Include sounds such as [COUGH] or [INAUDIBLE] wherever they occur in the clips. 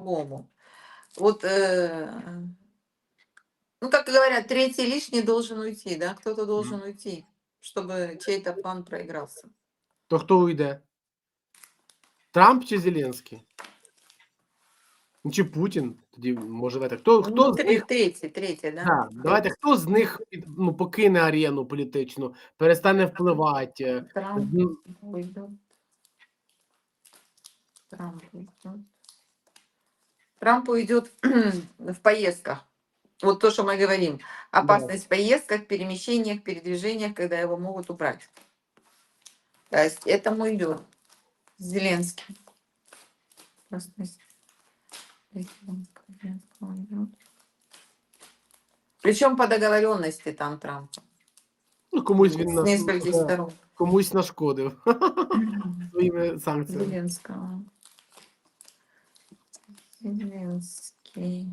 по-другому. Вот, э, ну, как говорят, третий лишний должен уйти, да? Кто-то должен уйти, чтобы чей-то план проигрался. То хто уйде? Трамп чи Зеленський? Ну, Чи Путін? Тоді може давайте. Хто, хто Ну, з них третий, третий, да? Да, давайте хто з них ну, покине арену політичну, перестане впливати. Трамп ну. Трамп уйдет. Трамп уйдет [CLEARS THROAT] в поездках. Вот то, что мы говорим. Опасность в поездках, перемещениях, передвижениях, когда его могут убрать. То есть этому идет Зеленский. Опасность Зеленского, Зеленского идет. Причем по договоренности там Трампа. Ну, комусь він С нас- нескольких да, сторон. комусь нашкодив своїми санкціями. Зеленского. Зеленский.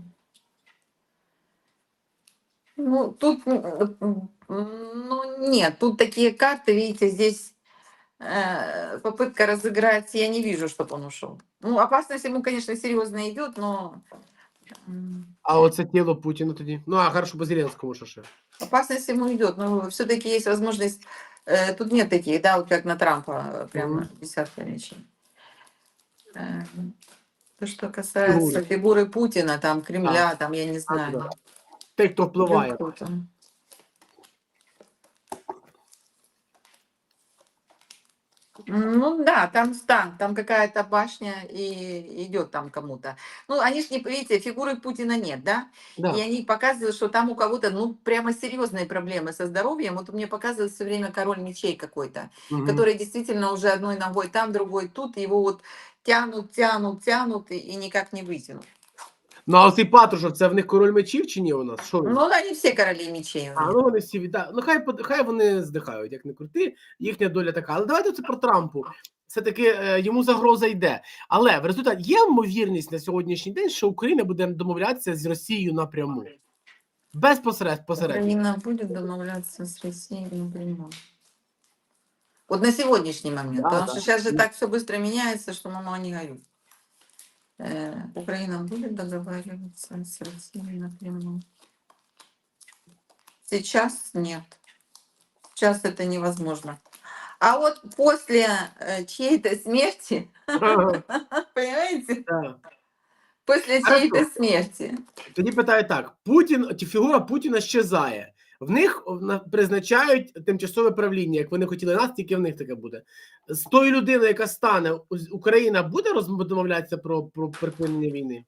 Ну, тут, м, ну, нет, тут такие карты, видите, здесь э, попытка разыграть, я не вижу, чтобы он ушел. Ну, опасность ему, конечно, серьезно идет, но м, А оце тіло Путіна тоді. Ну, а хорошо, по Зеленському що ще. опасность ему идет, но все-таки есть возможность, э, тут нет таких, да, вот как на Трампа, э, прямо Мгм. десятка мечей. То, что касается Фигуры. фигуры Путина, там, Кремля, там, я не знаю. да. Той, хто впливає. Ну да, там стан, там какая-то башня и идет там кому-то. Ну, они ж не, видите, фигуры Путина нет, да? Да. И они показывают, что там у кого-то, ну, прямо серьезные проблемы со здоровьем. Вот мне показывают все время король мечей какой-то, Мгм. который действительно уже одной ногой там, другой тут, его вот тянут, тянут, тянут и, и никак не вытянут. Ну, а цей Патрушев, це в них король мечів чи ні у нас? Що він? Ну, они все короли мечей. у А, них. ну вони всі відда... Ну, хай, под- хай вони здихають, як не крути, їхня доля така. Але давайте це про Трампу. Все-таки е, йому загроза йде. Але в результаті є ймовірність на сьогоднішній день, що Україна буде домовлятися з Росією напряму. Без посеред, посередньо. Украина будет домовляться с Россией напрямую. Вот на сегодняшний момент. Да, потому да. что сейчас же Ну. так все быстро меняется, что мама не горюй. Э, Украина будет договариваться с Россией напрямую. Сейчас нет. Сейчас это невозможно. А вот после э, чьей-то смерти, [LAUGHS] Ага, понимаете, так. после Хорошо. чьей-то смерти, Тоді питаю так: Путін, ті- фігура Путіна щезає. В них на- призначають тимчасове правління, як вони хотіли нас, тільки в них таке буде. З тої людини, яка стане, Уз- Україна буде роз- домовлятися про, про припинення війни?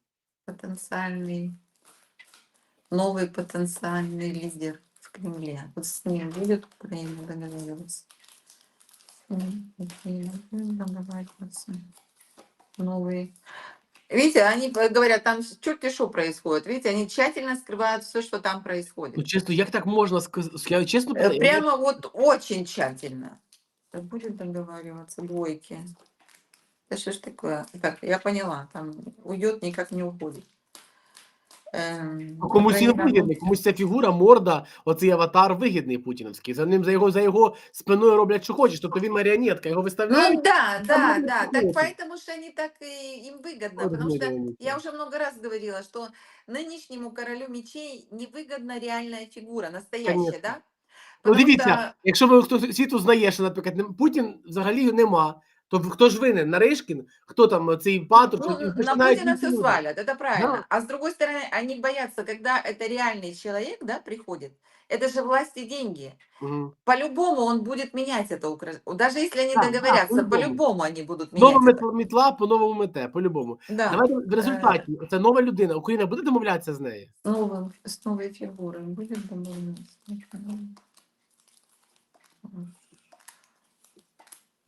потенциальный, новый потенциальный лидер в Кремле. Вот с ним будет Украина договариваться. С Видите, они говорят, там черти что происходит. Видите, они тщательно скрывают все, что там Ну, происходит. чесно, як так можна сказати? Я чесно Э, Прямо вот очень тщательно. Так будет договариваться, двойки. Да что ж такое? Так, я поняла, там уйдет, никак не уходит. Эм, Ну, Комусь він Украина вигідний, комусь ця фігура, морда, оцей аватар вигідний путіновський. За ним за його за його спиною роблять, що хочеш. Тобто він маріонетка, його Ну виставляють. да, да, можно да. Так посмотреть. поэтому что они так и им выгодно. Вот Потому что марионетка. я уже много раз говорила, что нынешнему королю мечей невыгодна реальная фигура, настоящая, Конечно. да? Ну, Потому дивіться, что- якщо ви хто світ узнає, що, наприклад, нем- Путін взагалі нема, то хто ж винен? Наришкін? Хто там цей Патрушев? Ну, І на починають Путина все люди. свалят, это правильно. Да. А с другой стороны, они боятся, когда это реальный человек, да, приходит. Это же власть и деньги. Мгм. По-любому он будет менять это Украину. Даже если они Да, да, договорятся, по-любому. по-любому они будут менять Нова это. мет- мітла по новому мете, по-любому. Да. Давайте в результаті це нова людина. Україна буде домовлятися з нею. С, новым, с новой фигурой будет домовляться.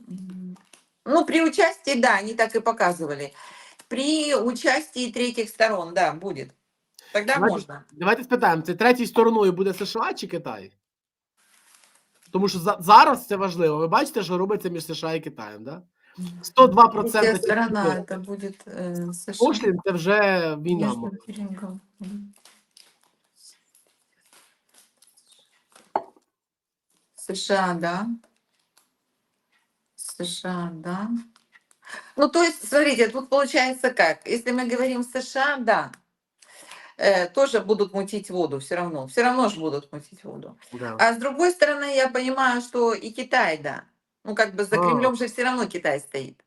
М. Ну, при участии, да, они так и показывали. При участии третьих сторон, да, будет. Тогда Давайте- можно. Давайте спитаємо, це третьою стороною буде США чи Китай? Тому що за, зараз це важливо. Ви бачите, що робиться між США і Китаєм, да? 102% Третья цих сторона, людей. это будет э, США. Пошлін це вже війна. Между мовить. берегом. М. США, да. США, да. Ну, то есть, смотрите, тут получается как? Если мы говорим США, да, э, тоже будут мутить воду все равно. Все равно же будут мутить воду. Да. А с другой стороны, я понимаю, что и Китай, да. Ну, как бы за А. Кремлем же все равно Китай стоит.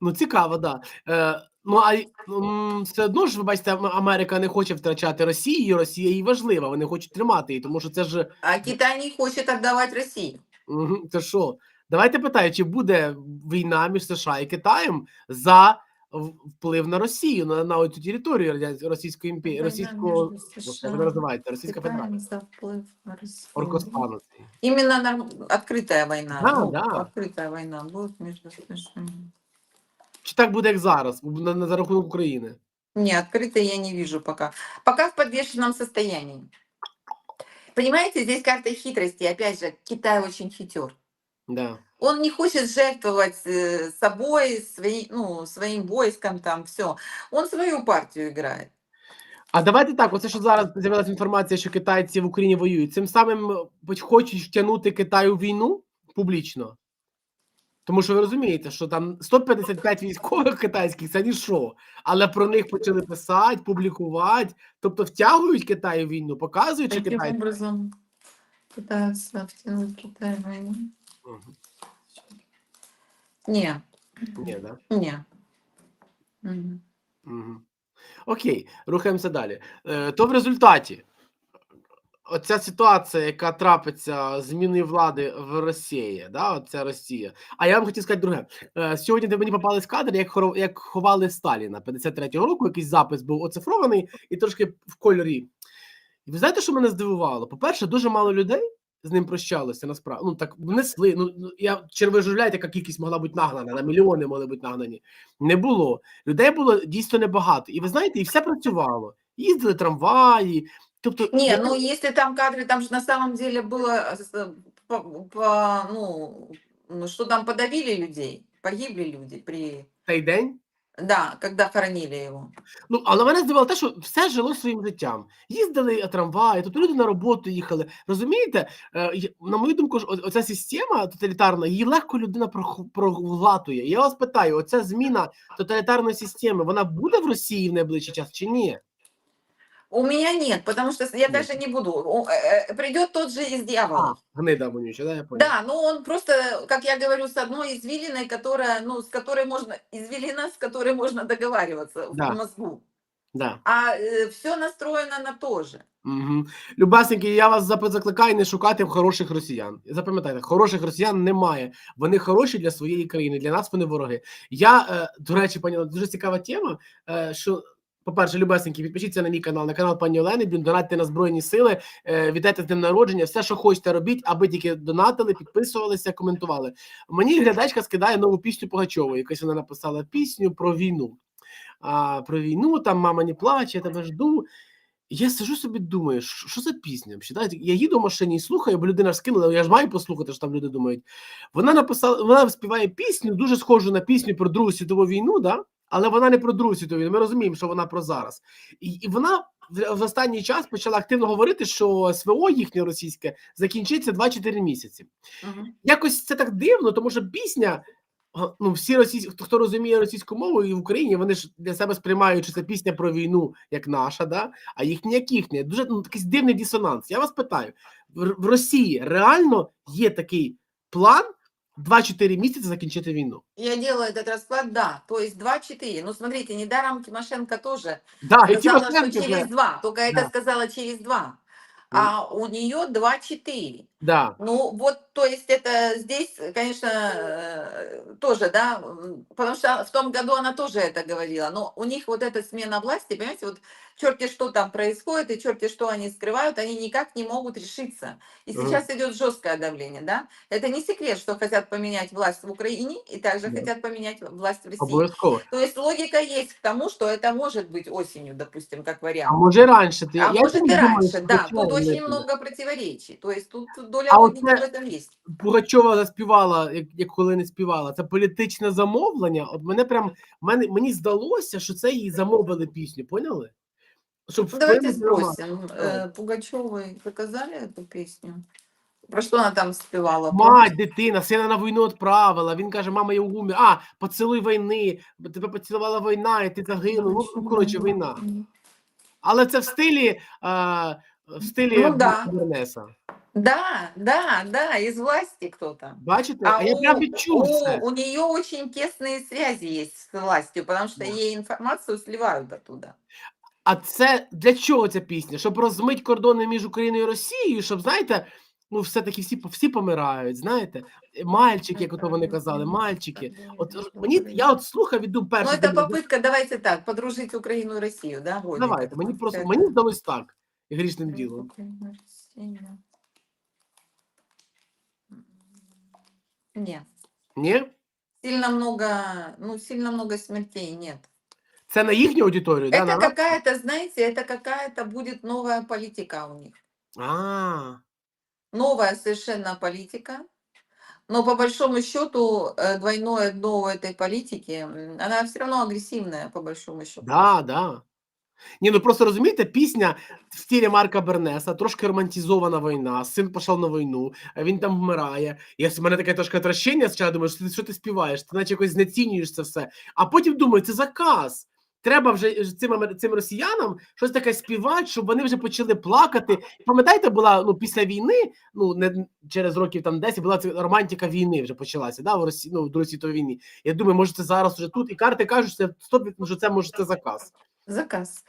Ну, цікаво, да. Е, ну, а й, м, все одно ж, ви бачите, Ам- Америка не хоче втрачати Росію, Росія їй важлива, вони хочуть тримати її, тому що це ж А Китай не хочет отдавать России. Мгм. Це що? Давайте питаю, чи буде війна між США і Китаєм за в- вплив на Росію, на, на цю територію Радянсь- Російської імперії, Война російського между Господи, США як вона називається, Російська Китаем Федерація, за вплыв на Россию. Оркостану. цей. Именно норм- открытая война. Да, ну, да. Открытая война будет между США. Чи так буде, як зараз, на, на за рахунок України? Не, открытой я не вижу пока. Пока в подвешенном состоянии. Понимаете, здесь карта хитрости. Опять же, Китай очень хитер. Да. Он не хочет жертвовать э, собой, свои, ну, своим войском, там, все. Он свою партию играет. А давайте так, оце що зараз з'явилася інформація, що китайці в Україні воюють. Цим самим е, хочуть втягнути Китай у війну публічно. Тому що ви розумієте, що там 155 військових китайських це ніщо. Але про них почали писати, публікувати, тобто втягують Китай у війну, Таким Китай. образом пытаются втянуть Китай в войну. Мгм. Не, Ні, да? Мгм. Мгм. Окей, рухаємося далі. Е, то в результаті оця ситуація, яка трапиться зміни влади в Росії, да, оця Росія. А я вам хотів сказати друге. Е, сьогодні де мені попались кадри, як, хоро- як ховали Сталіна 53-го року, якийсь запис був оцифрований і трошки в кольорі. І ви знаєте, що мене здивувало? По-перше, дуже мало людей з ним прощалося насправді. Ну так внесли. Ну ну, я ж уявляєте, яка кількість могла бути нагнана, на мільйони могли бути нагнані. Не було. Людей було дійсно небагато. І ви знаєте, і все працювало. Їздили трамваї. Тобто, Не, я- ну если там кадры, там же на самом деле было, с- по, по- ну, ну, что там подавили людей, погибли люди при, цей день. Да, когда хоронили его. Ну, але мене здивувало те, що все жило своїм життям. Їздили трамваї, тобто люди на роботу їхали. Розумієте, Е, на мою думку, ж, оця система тоталітарна, її легко людина прох- проглатує. Я вас питаю: оця зміна тоталітарної системи, вона буде в Росії в найближчий час чи ні? У меня нет, потому что я даже не буду. Э, э, Придет тот же из А, дьявола. гнида вонюча, да, я понял. Да, но он просто, как я говорю, с одной извилиной, которая, ну, с которой можно, извилина, с которой можно договариваться Да. в мозгу. Да. А все настроено на то же. Угу. Любасненькі, я вас зап- закликаю не шукати хороших росіян. Запам'ятайте, хороших росіян немає. Вони хороші для своєї країни, для нас вони вороги. Я, е, до речі, Олено, дуже цікава тема. Е, що, по-перше, любесенькі, підпишіться на мій канал, на канал пані Олени, донатьте на Збройні Сили, е, вітайте з днем народження, все, що хочете, робіть, аби тільки донатили, підписувалися, коментували. Мені глядачка скидає нову пісню Пугачової. Якось вона написала пісню про війну. А, про війну, там мама не плаче, я тебе жду. Я сижу собі думаю, що, за пісня? Я їду в машині і слухаю, бо людина ж скинула, я ж маю послухати, що там люди думають. Вона написала, вона співає пісню, дуже схожу на пісню про Другу світову війну, да? Але вона не про Другу світову війну. Ми розуміємо, що вона про зараз. І, і вона в, останній час почала активно говорити, що СВО їхнє російське закінчиться 2-4 місяці. Якось це так дивно, тому що пісня. Ну, всі російські, хто, розуміє російську мову і в Україні, вони ж для себе сприймають, що це пісня про війну, як наша, да? а їхня як їхня. Дуже ну, такий дивний дисонанс. Я вас питаю: в, в Росії реально є такий план 2-4 місяці закінчити війну? Я делаю этот расклад, да. То есть 2-4. Ну, смотрите, недаром Тимошенко тоже Да, і сказала, что Тимошенко через вже- 2. Только это Да. сказала через 2. А у нее 2-4. да. Ну, вот, то есть это здесь, конечно, э, тоже, да, потому что в том году она тоже это говорила, но у них вот эта смена власти, понимаете, вот черти что там происходит и черти что они скрывают, они никак не могут решиться. И сейчас идет жесткое давление, да. Это не секрет, что хотят поменять власть в Украине и также Да. хотят поменять власть в России. Обов'язково. То есть логика есть к тому, что это может быть осенью, допустим, как А вариант. може раніше? Ти- А я может и думаю, раньше, що да. Тут очень много противоречий. То есть тут доля А логики оце- в этом есть. Пугачова заспівала, як, як коли не співала. Це політичне замовлення. От мене прям мене мені здалося, що це їй замовили пісню. Поняли? Щоб Ну, Давайте вплинути на мас- спросим. э, Пугачевой заказали эту песню? Про что она там спевала? Мать, дитина, сина на війну відправила. Він каже, мама, я в гумі. А, поцілуй війни, бо тебе поцілувала війна, і ти загинув. Ну, коротше, війна. Але це в стилі, е, в стилі Ну, да. Бернеса. Да, да, да, из власти кто-то. Бачите? А, я прям відчув це. у, нее очень тесные связи есть с властью, потому что Да. ей информацию сливают оттуда. А це для чого ця пісня? Щоб розмить кордони між Україною і Росією, щоб, знаєте, ну, все-таки всі, всі помирають, знаєте? Мальчики, як ото вони казали, мальчики. От от мені я от слухав і думав Ну, перше. это думаю, попытка, давайте так, подружить Украину и Россию, да? вроде Давайте, как. мені просто Это- мені здалось так, грішним ділом. Украина, Россия. Нет. Ні? Сильно много, ну, сильно много смертей нет. Це на їхню аудиторію, да? Это на нас? какая-то, знаете, это какая-то будет новая политика у них. А, Новая совершенно политика. Но по большому счету э, двойное дно у этой политики, м, она все равно агрессивная, по большому счету. да, да. Ні, ну просто розумієте, пісня в стилі Марка Бернеса, трошки романтизована війна, син пішов на війну, а він там вмирає. І в мене таке трошки отвращення, спочатку думаю, що ти, що ти співаєш, ти наче якось знецінюєш це все. А потім думаю, це заказ. Треба вже цим, амер- цим росіянам щось таке співати, щоб вони вже почали плакати. Пам'ятаєте, була ну після війни, ну не через років там 10, була ця романтика війни вже почалася, да, в Росії, ну, в Другій світовій війні. Я думаю, може це зараз вже тут, і карти кажуть, що це 100%, що це може це заказ. Заказ.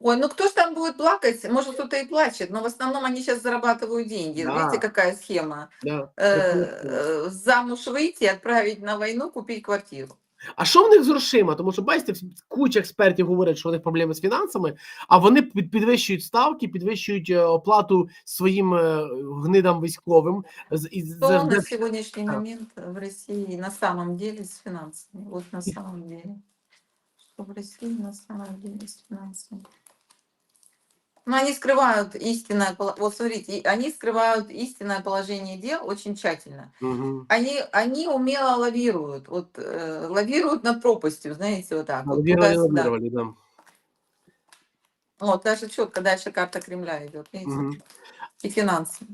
Ой, ну кто ж там будет плакать? Может, кто-то и плачет, но в основном они сейчас зарабатывают деньги. Да. Видите, какая схема? Да. Э, э, замуж выйти, отправить на войну, купить квартиру. А що в них з грошима? Тому що бачите, всі- куча експертів говорять, що у них проблеми з фінансами, а вони під- підвищують ставки, підвищують е, оплату своїм е, гнидам військовим. з- і Что завжди- на сегодняшний Да. момент в России на самом деле с финансами? Вот на самом деле. Что в России на самом деле с финансами? Ну, они скрывают истинное, вот смотрите, они скрывают истинное положение дел очень тщательно. Мгм. Они, они умело лавируют, вот э, лавируют над пропастью, знаете, вот так. Вот, Лавировали, туда-сюда. лавировали, да. Вот даже четко дальше карта Кремля идет, видите, Мгм. и финансы.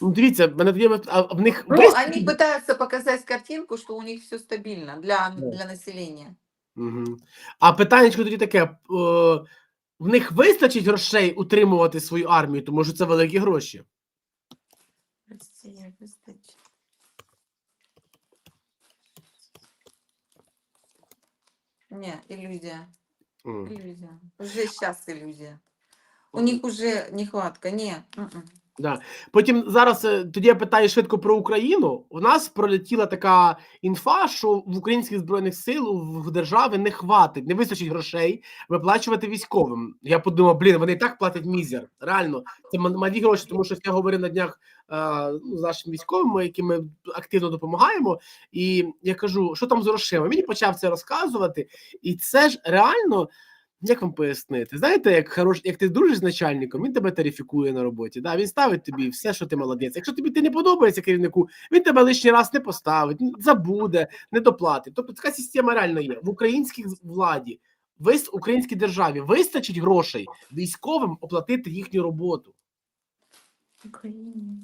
Ну, дивіться, мене тоді а в них Ну, весь- они пытаются показать картинку, что у них все стабильно для, Да. для населения. Мгм. А питання тоді таке: е, в них вистачить грошей утримувати свою армію, тому що це великі гроші. Россия выстачит. Не, иллюзия. М. Иллюзия. Уже сейчас иллюзия. У них уже нехватка. Не. Да. Потім зараз е, тоді я питаю швидко про Україну. У нас пролетіла така інфа, що в українських збройних сил в держави не хватить, не вистачить грошей виплачувати військовим. Я подумав, блін, вони і так платять мізер. Реально, це ма- малі гроші, тому що я говорив на днях е, ну, з нашими військовими, яким ми активно допомагаємо. І я кажу, що там з грошима? Мені почав це розказувати, і це ж реально. Як вам пояснити? Знаєте, як хорош, як ти дружиш з начальником, він тебе тарифікує на роботі. Да? Він ставить тобі все, що ти молодець. Якщо тобі ти не подобається керівнику, він тебе лишній раз не поставить, забуде, не доплатить. Тобто така система реально є в українській владі, вис українській державі вистачить грошей військовим оплатити їхню роботу. Украина.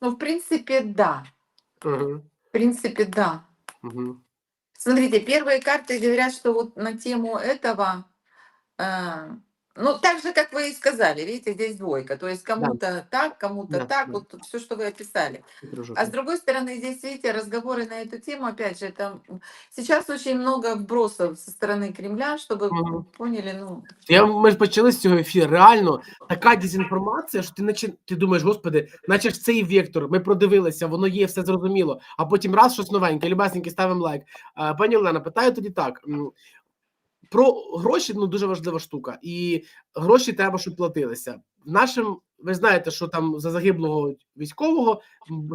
Ну, в принципе, да. Угу. В принципе, да. Угу. Смотрите, первые карты говорят, что вот на тему этого, э, ну, так же, как вы и сказали, видите, здесь двойка. То есть кому-то так, кому-то Да, так, да. вот все, что вы описали. А с другой стороны, здесь, видите, разговоры на эту тему, опять же, это м, сейчас очень много вбросов со стороны Кремля, чтобы Мгм. поняли, ну, Я, ми ж почали з цього ефіру. Реально така дезінформація, що ти наче ти думаєш, господи, наче ж цей вектор, ми продивилися, воно є, все зрозуміло. А потім раз щось новеньке, любесненькі, ставимо лайк. А, пані Олена, питаю тоді так. про гроші ну дуже важлива штука, і гроші треба, щоб платилися. В нашому ви знаєте, що там за загиблого військового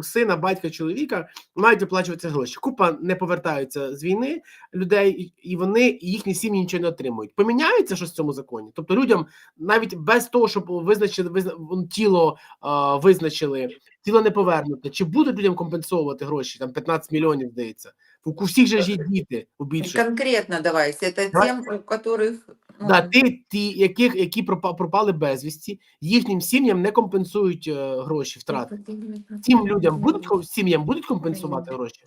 сина, батька, чоловіка мають виплачуватися гроші. Купа не повертаються з війни людей, і вони і їхні сім'ї нічого не отримують. Поміняється щось в цьому законі? Тобто людям навіть без того, щоб визначили визна, тіло а, визначили, тіло не повернуте. Чи будуть людям компенсовувати гроші? Там 15 мільйонів здається. У всіх же ж є діти у більшості. Конкретно давайте. це Давай. тем, у которых... ну, Да, ті, ті, яких які пропали безвісті, їхнім сім'ям не компенсують е, гроші втрати. Тим людям будуть сім'ям будуть компенсувати гроші.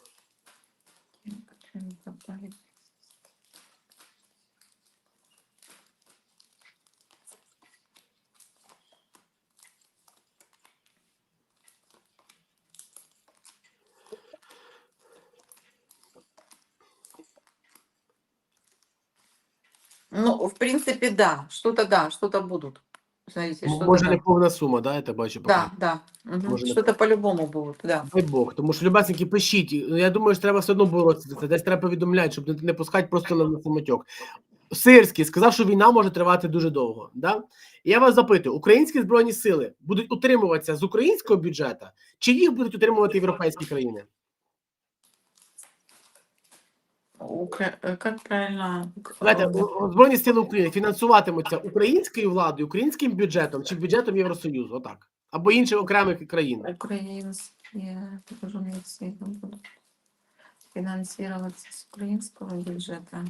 Ну, в принципе, да. Что-то да, что-то будут. Знаете, что-то Може да. не повна сума, да, я те бачу. поки. Да, да. мгм. Може, Что-то по-любому будут, да. Дай Бог, тому що любесеньки пишіть. Я думаю, що треба все одно боротися. за Це десь треба повідомляти, щоб не, не пускати просто на, на самотьок. Сирський сказав, що війна може тривати дуже довго. Да? І я вас запитую: українські збройні сили будуть утримуватися з українського бюджету, чи їх будуть утримувати європейські країни? Укра- э, Как правильно? Знаєте, у Збройні сили України фінансуватимуться українською владою, українським бюджетом чи бюджетом Євросоюзу, отак, або інших окремих країн. Украинские, разумеется, будут финансироваться с украинского бюджета.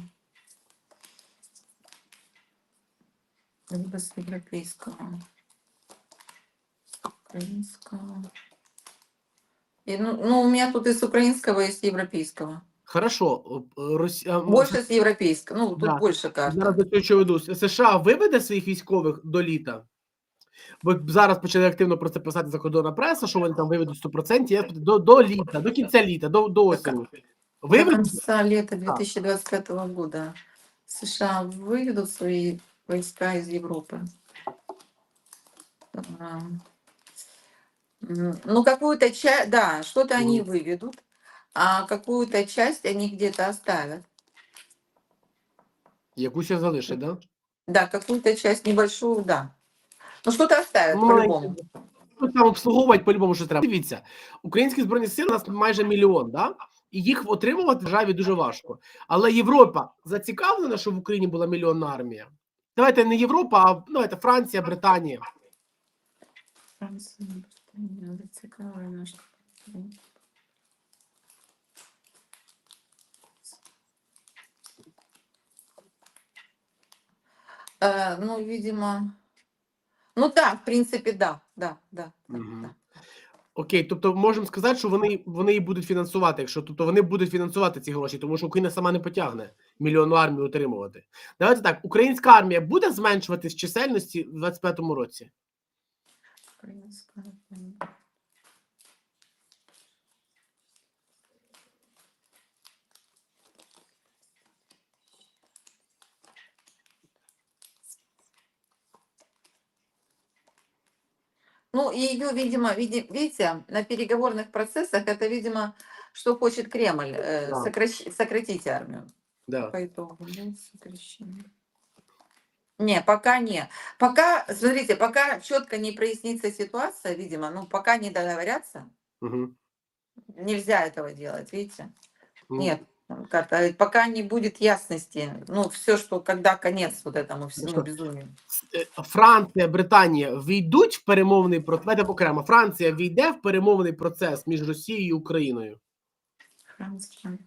Либо с европейского. С украинского. Ну, ну, у меня тут и с украинского, и с европейского. Хорошо, е, Росія Больше с европейского. Ну, тут Да. больше карта. Зараз до цього що веду. США виведе своїх військових до літа. Бо зараз почали активно про це писати закордонна преса, що вони там виведуть 100%. Я питаю, до, до літа, до кінця літа, до, до осені. До Виведуть? конца лета 2025 года США выведут свои войска из Европы. А, м, Ну, какую-то часть, да, что-то они выведут, а какую-то часть они где-то оставят. Якусь ще залишить, да? Да, какую-то часть небольшую, да. Ну, что-то оставят Маленьку. по-любому. Ну, там обслуговувати по-любому, що треба. Дивіться, українські збройні сили у нас майже мільйон, да? і їх отримувати державі дуже важко. Але Європа зацікавлена, щоб в Україні була мільйонна армія. Давайте не Європа, а давайте Франція, Британія. Франция, Британия, зацікавлена, що- Э, Ну, видимо, ну да, в принципе, да, да, да. Мгм. да. Окей, тобто можемо сказати, що вони, вони і будуть фінансувати, якщо тобто вони будуть фінансувати ці гроші, тому що Україна сама не потягне мільйонну армію утримувати. Давайте так, українська армія буде зменшуватись в чисельності в 25-му році. Украинская, Ну, и ее, видимо, види- видите, на переговорных процессах это, видимо, что хочет Кремль, э, Да. сокращ- сократить армию. Да. По итогу, да, сокращение. Не, пока не. Пока, смотрите, пока четко не прояснится ситуация, видимо, ну, пока не договорятся, Угу. нельзя этого делать, видите? Ну, Нет, карта пока не будет ясности, ну, все, что, когда конец вот этому всему что? безумию. Е, Франція, Британія війдуть в перемовний процес. Окремо. Франція війде в перемовний процес між Росією і Україною. Франция.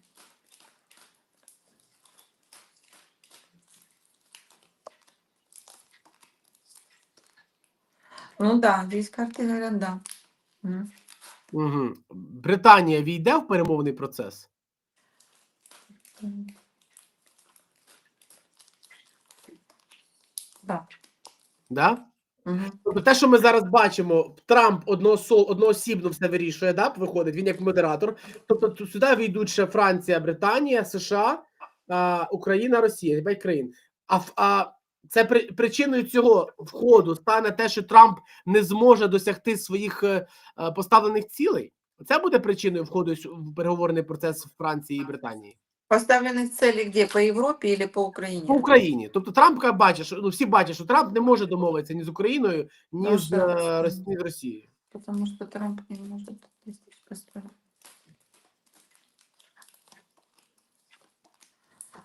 Ну да, здесь карты говорят, да. Угу. Британія війде в перемовний процес. М. Да. Тобто те, що ми зараз бачимо, Трамп одноосо- одноосібно все вирішує, да, виходить, він як модератор. Тобто сюди війдуть ще Франція, Британія, США, а, Україна, Росія, п'ять країн. А, в- а це при, причиною цього входу стане те, що Трамп не зможе досягти своїх е, е, поставлених цілей. Це буде причиною входу с- в переговорний процес в Франції і Британії. Поставленных целей где? По Европе или по Украине? по Україні. Тобто Трамп ка- бачить, що ну всі бачать, що Трамп не може домовитися ні з Україною, ні Ну, з, що? е, Рос- ні з Росією. Потому что Трамп не может здесь построить.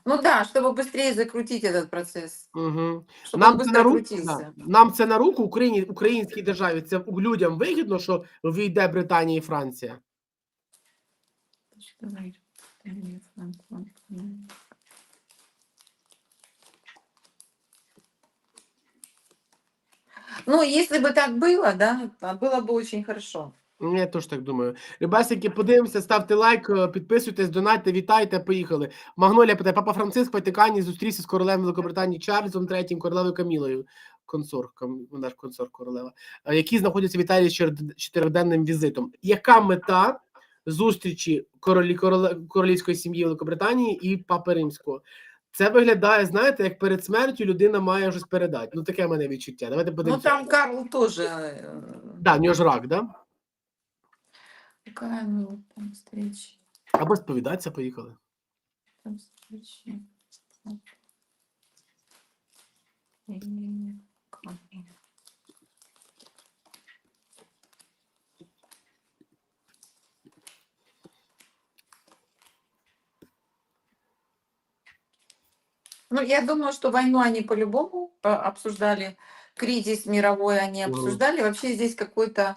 Ну да, чтобы быстрее закрутить этот процесс. Угу. Чтобы Нам он це быстро на руку, крутился. да. нам це на руку Україні, українській державі. Це людям вигідно, що війде Британія і Франція. Что говорит? Нет, Франк, Франк, м. Ну, если бы так было, да, а было бы очень хорошо. Ну, Я теж так думаю. Рибасики, подивимося, ставте лайк, е, підписуйтесь, донатьте, вітайте, поїхали. Магнолія питає, папа Франциск в Ватикані зустрівся з королем Великобританії Чарльзом III, королевою Камілою, консорт, кам- вона ж консорт королева, е, які знаходяться в Італії з чотир- чотириденним візитом. Яка мета зустрічі королі, королівської сім'ї Великобританії і папи Римського? Це виглядає, знаєте, як перед смертю людина має щось передати. Ну, таке в мене відчуття. Давайте Ну, там Карл тоже. э, Да, в нього ж рак, да? Ну, там? Або сповідатися, поїхали. Там как? Ну, я думаю, что войну они по-любому э, обсуждали, кризис мировой они Мгм. обсуждали. Вообще здесь какой-то,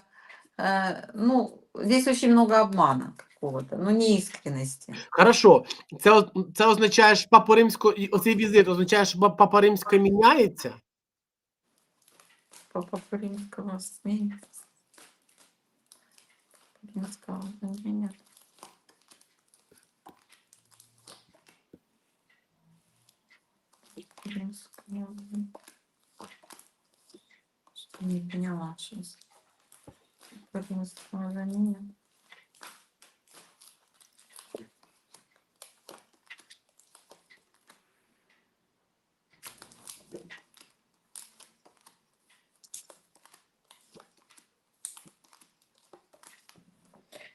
э, ну, здесь очень много обмана какого-то, ну, неискренности. Хорошо, це, оз- це означає, що папа римсько, і оцей візит означає, що папа- папа римська міняється? Папа Римского сменится. Римского нет. Римского. Не поняла сейчас. Римского заменят.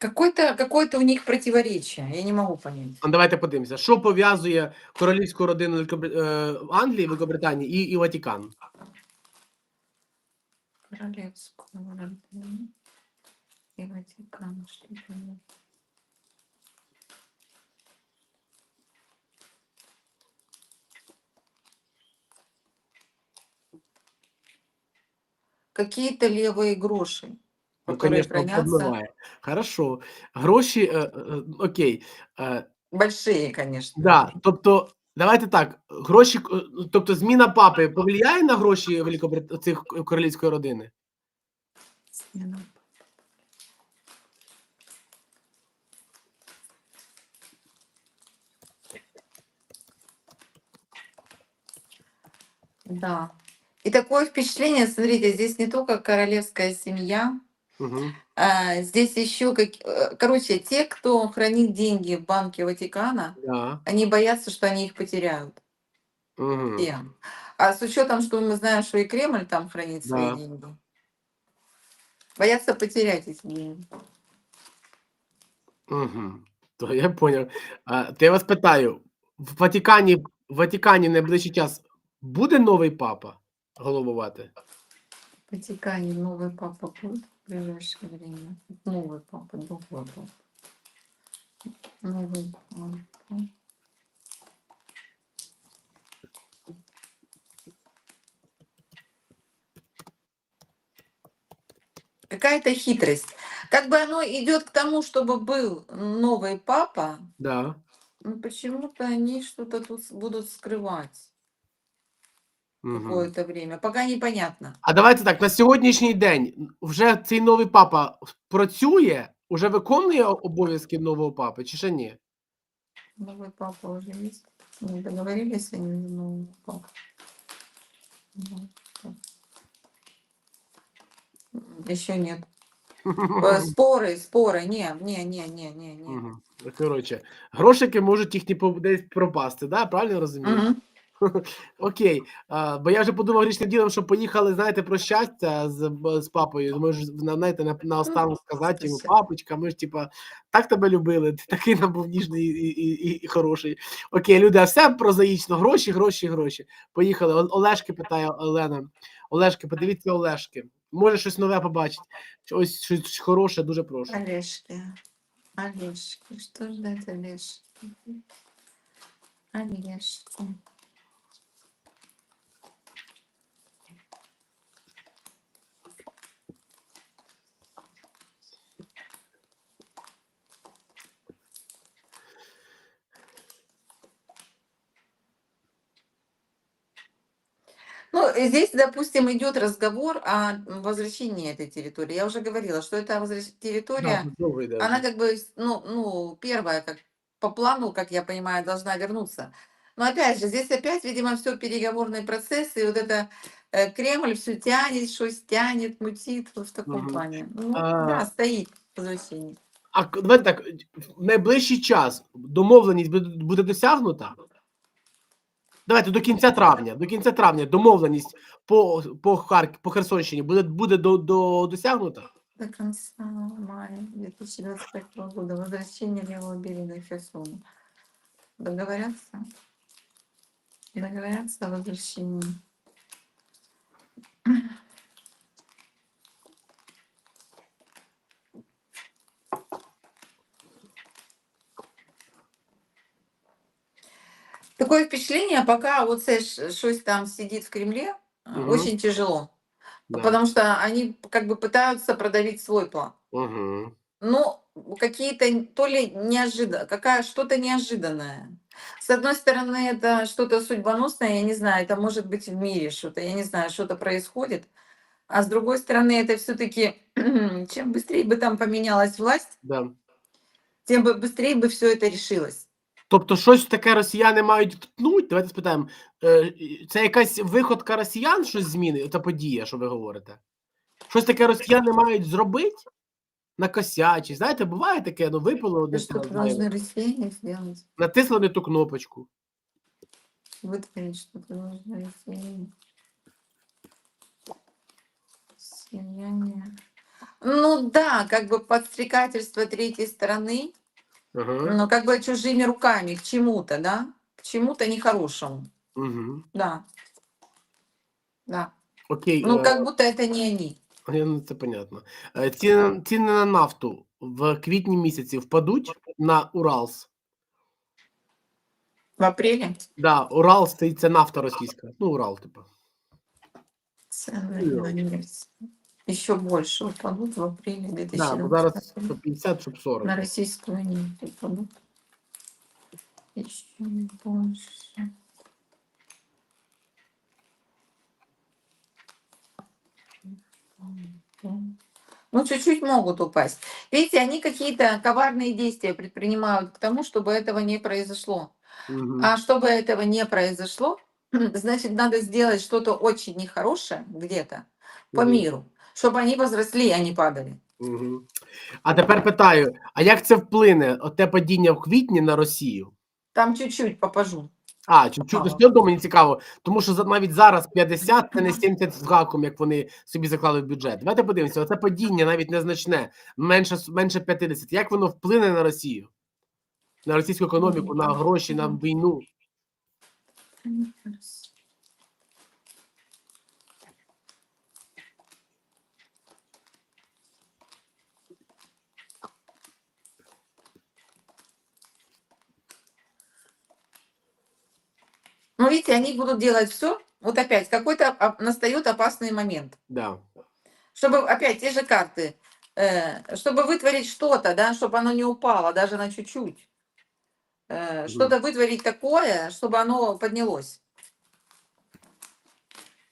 Какое-то какое у них противоречие, я не могу понять. А давайте подивимося, що пов'язує королівську родину Великобри- е, Англії, Великобританії і, і Ватикан. Королевскую родину и Ватикан. Что это? было? Какие-то левые гроши, Ну, хранятся. подмиває. Хорошо. Гроші, е, е, окей. Е, Большие, конечно. да, тобто, давайте так, гроші, е, тобто зміна папи повлияє на гроші Великобрит... цих королівської родини? Да. И такое впечатление, смотрите, здесь не только королевская семья, Угу. а, здесь еще, как, э, короче, те, кто хранит деньги в Банке Ватикана, Да. они боятся, что они их потеряют. Угу. Все. А с учетом, что мы знаем, что и Кремль там хранит свои Да. деньги, боятся потерять эти деньги. Угу. То я поняв. А, то я вас питаю: в Ватикані, в Ватикані найближчий час буде новий папа головувати? Ватикане новый папа будет в ближайшее время. Новый папа, другой папа. Новый папа. Какая-то хитрость. Как бы оно идет к тому, чтобы был новый папа, Да. но почему-то они что-то тут будут скрывать Угу. какое-то время. Пока непонятно. А давайте так: на сьогоднішній день вже цей новий папа працює, уже виконує о- обов'язки нового папи, чи ще ні? Новый папа уже есть. Мы [LAUGHS] договорились они за нового папу. Еще нет. Э, Споры, споры. Не, не, не, не, не, не. Мгм. Ну, Коротше, грошики можуть їхні по- десь пропасти, да? правильно розумію? Мгм. [LAUGHS] Окей. А, бо я вже подумав грішним ділом, що поїхали, знаєте, про щастя з, з папою. Ми ж на- знаєте, на, на останок сказати йому, папочка, ми ж типа так тебе любили, ти такий нам був ніжний і, і, і, і хороший. Окей, люди, а все прозаїчно. Гроші, гроші, гроші. Поїхали. Олешки питає Олена. Олешки, подивіться Олешки. Може щось нове побачить. Ось щось хороше, дуже прошу. Олежки. Олежки. Что ждать Олежки? Олежки. Ну, э, здесь, допустим, идет разговор о возвращении этой территории. Я уже говорила, что это возвращ- территория, Да, знову йде. она как бы, с- ну, ну, первая, как по плану, как я понимаю, должна вернуться. Но опять же, здесь опять, видимо, все переговорный процесс, и вот это э, Кремль все тянет, что тянет, мутит вот в таком Мгм. плане. Ну, А. да, стоит возвращение. А к- давайте так, в найближчий час домовленість буде, буде досягнута? Давайте до кінця травня. До кінця травня домовленість по, по, Харк... по Херсонщині буде, буде до, до, досягнута? До конца мая 2025 года возвращение левого берега Херсона. Договорятся? Договорятся о возвращении. Такое впечатление, пока вот це ж- щось там сидит в Кремле, Мгм. очень тяжело. Да. Потому что они как бы пытаются продавить свой план. Угу. Ну, какие-то то ли неожиданно, какая что-то неожиданное. С одной стороны, это что-то судьбоносное, я не знаю, это может быть в мире что-то, я не знаю, что-то происходит. А с другой стороны, это все-таки, [CLEARS THROAT] чем быстрее бы там поменялась власть, Да. тем бы быстрее бы все это решилось. Тобто, щось таке росіяни мають втнуть. Давайте спитаємо. е, Це якась виходка росіян, щось зміни, та подія, що ви говорите? Щось таке росіяни мають зробити? Накосячить. Знаєте, буває таке, ну випало И одне что слово, должны россияне сделать? натисли не ту кнопочку. Вытворить что-то должны россияне. Россияне. Ну да, как бы подстрекательство третьей стороны, Ага. но как бы чужими руками к чему-то, да? К чему-то нехорошему. Угу. Да. Да. Окей, Ну, е, как будто это не они. е, ну, це понятно. Е, Ціни, ціни на нафту в квітні місяці впадуть на Уралс. В апреле Да, Урал стоїть це нафта російська. Ну, Урал, типу. цены на нефть еще больше упадут в апреле Да, бо зараз 2020 щоб 50, щоб 40. На российскую нефть упадут. Еще больше. Ну, чуть-чуть могут упасть. Видите, они какие-то коварные действия предпринимают к тому, чтобы этого не произошло. Мгм. А чтобы этого не произошло, [CLEARS THROAT] значит, надо сделать что-то очень нехорошее где-то по Мгм. миру, чтобы они возросли, а не падали. Мгм. А тепер питаю: а як це вплине оте падіння в квітні на Росію? Там чуть-чуть попажу. А, чуть-чуть все одно мені цікаво, тому що навіть зараз [LAUGHS] 50 це не 70 з гаком, як вони собі заклали в бюджет. Давайте подивимося, оце падіння навіть незначне, менше менше 50. Як воно вплине на Росію? На російську економіку, на гроші, на війну. Ну, видите, они будут делать все. Вот опять, какой-то оп- настает опасный момент. Да. Чтобы опять те же карты, э, чтобы вытворить что-то, да, чтобы оно не упало даже на чуть-чуть. Э, Мгм. Что-то вытворить такое, чтобы оно поднялось.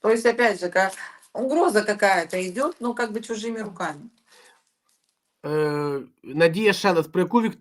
То есть, опять же, ка- угроза какая-то идет, ну, как бы чужими руками. Е, Надія Шелест, про яку Вікторію?